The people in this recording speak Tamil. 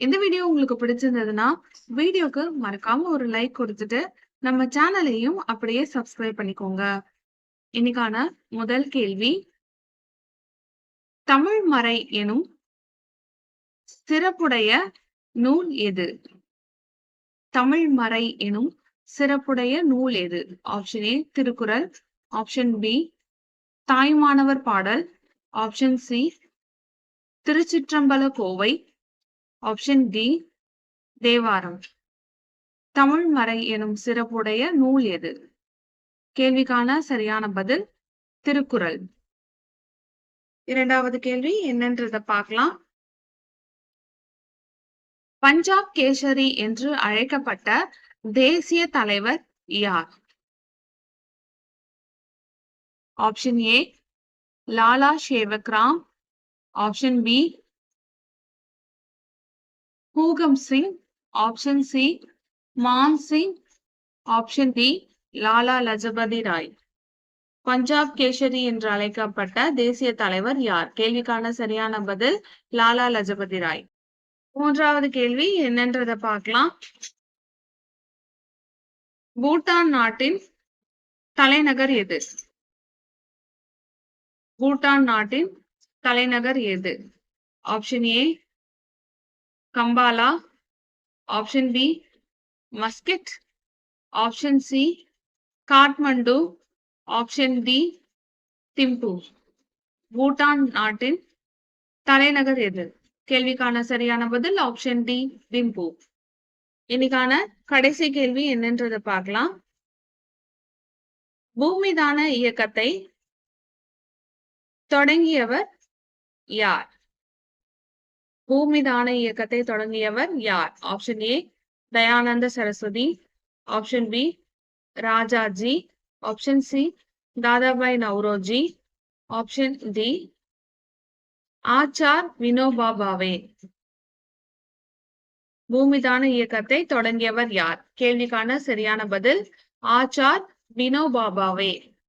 இந்த வீடியோ உங்களுக்கு பிடிச்சிருந்ததுன்னா வீடியோக்கு மறக்காம ஒரு லைக் கொடுத்துட்டு நம்ம சேனலையும் அப்படியே சப்ஸ்கிரைப் பண்ணிக்கோங்க. இன்னைக்கான முதல் கேள்வி தமிழ் மறை எனும் சிறப்புடைய நூல் எது? தமிழ் மறை எனும் சிறப்புடைய நூல் எது? Option A Thirukkural option B Thayumanavar பாடல் option C Thiruchitrambala Kovai option D Thevaram. Tamil மறை எனும் சிறப்புடைய நூல் எது? கேள்விக்கான சரியான பதில் திருக்குறள். இரண்டாவது கேள்வி என்னன்றத பார்க்கலாம். பஞ்சாப் கேசரி என்று அழைக்கப்பட்ட தேசிய தலைவர் யார்? Option A Lala Shevakram option B Bhoogam Singh option C Man Singh option D Lala Lajpat Rai. Punjab Kesari என்று அழைக்கப்பட்ட தேசிய தலைவர் யார்? கேள்விக்கான சரியான பதில் லாலா லஜபதி ராய். மூன்றாவது கேள்வி என்னன்றத பார்க்கலாம். பூட்டான் நாட்டின் தலைநகர் எது? பூட்டான் நாட்டின் தலைநகர் எது? Option A Kampala option B Muscat option C Kathmandu option D Thimphu Bhutan நாட்டின் தலைநகர் எது? கேள்விக்கான சரியான பதில் ஆப்ஷன் டி திம்பு இன்னைக்கான கடைசி கேள்வி என்னன்றத பார்க்கலாம். பூமிதான இயக்கத்தை தொடங்கியவர் யார்? பூமிதான இயக்கத்தை தொடங்கியவர் யார்? Option A Dayananda Saraswati. Option B Rajaji. Option C Dadabhai Naoroji. Option D Acharya Vinoba Bhave Bhoodan இயக்கத்தை தொடங்கியவர் யார்? கேள்விக்கான சரியான பதில் ஆச்சார் வினோபா பாவே